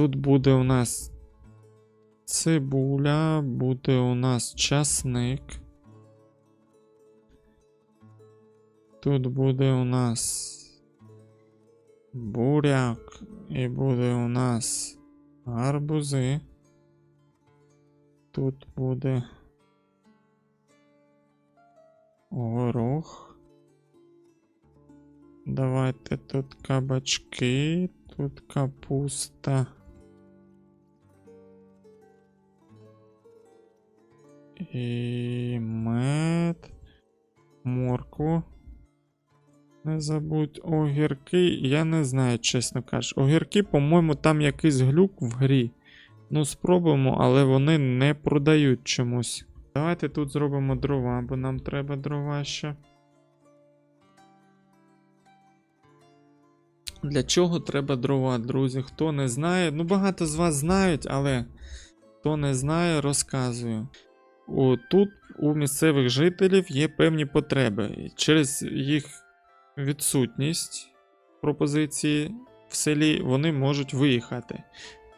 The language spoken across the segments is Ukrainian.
тут буде у нас цибуля, буде у нас часник. Тут буде у нас буряк і буде у нас гарбузи. Тут буде горох. Давайте тут кабачки, тут капуста. І мед, моркву. Не забудь огірки. Я не знаю, чесно кажучи. Огірки, по-моєму, там якийсь глюк в грі. Ну, спробуємо, але вони не продають чомусь. Давайте тут зробимо дрова, бо нам треба дрова ще. Для чого треба дрова, друзі? Хто не знає, ну багато з вас знають, але хто не знає, розказую. Тут у місцевих жителів є певні потреби. Через їх відсутність пропозиції в селі вони можуть виїхати.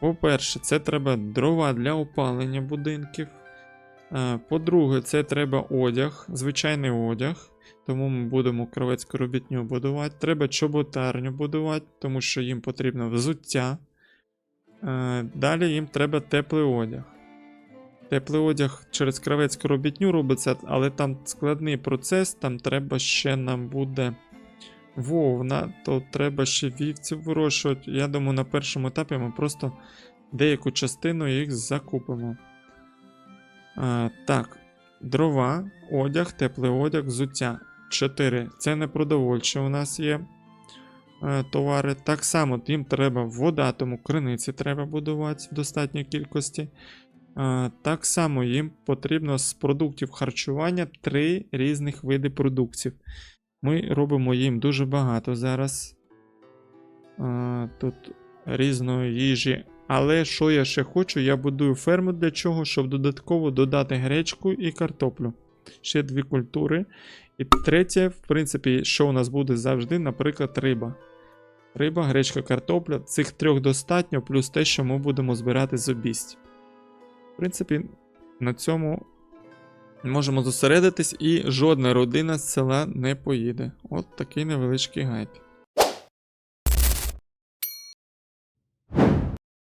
По-перше, це треба дрова для опалення будинків. Е, По-друге, це треба одяг, звичайний одяг. Тому ми будемо кровецьку робітню будувати. Треба чоботарню будувати, тому що їм потрібно взуття. Е, Далі їм треба теплий одяг. Теплий одяг через кравецьку робітню робиться, але там складний процес, там треба ще нам буде вовна, то треба ще вівців вирощувати. Я думаю, на першому етапі ми просто деяку частину їх закупимо. А, так, дрова, одяг, теплий одяг, взуття. 4. Це не продовольче у нас є е, товари. Так само їм треба вода, тому криниці треба будувати в достатній кількості. Е, Так само їм потрібно з продуктів харчування три різних види продуктів. Ми робимо їм дуже багато зараз. Е, Тут різної їжі. Але що я ще хочу? Я будую ферму для чого, щоб додатково додати гречку і картоплю. Ще дві культури. І третє, в принципі, що у нас буде завжди, наприклад, риба. Риба, гречка, картопля. Цих трьох достатньо, плюс те, що ми будемо збирати з обість. Принципі, на цьому можемо зосередитись, і жодна родина з села не поїде. От такий невеличкий гайд.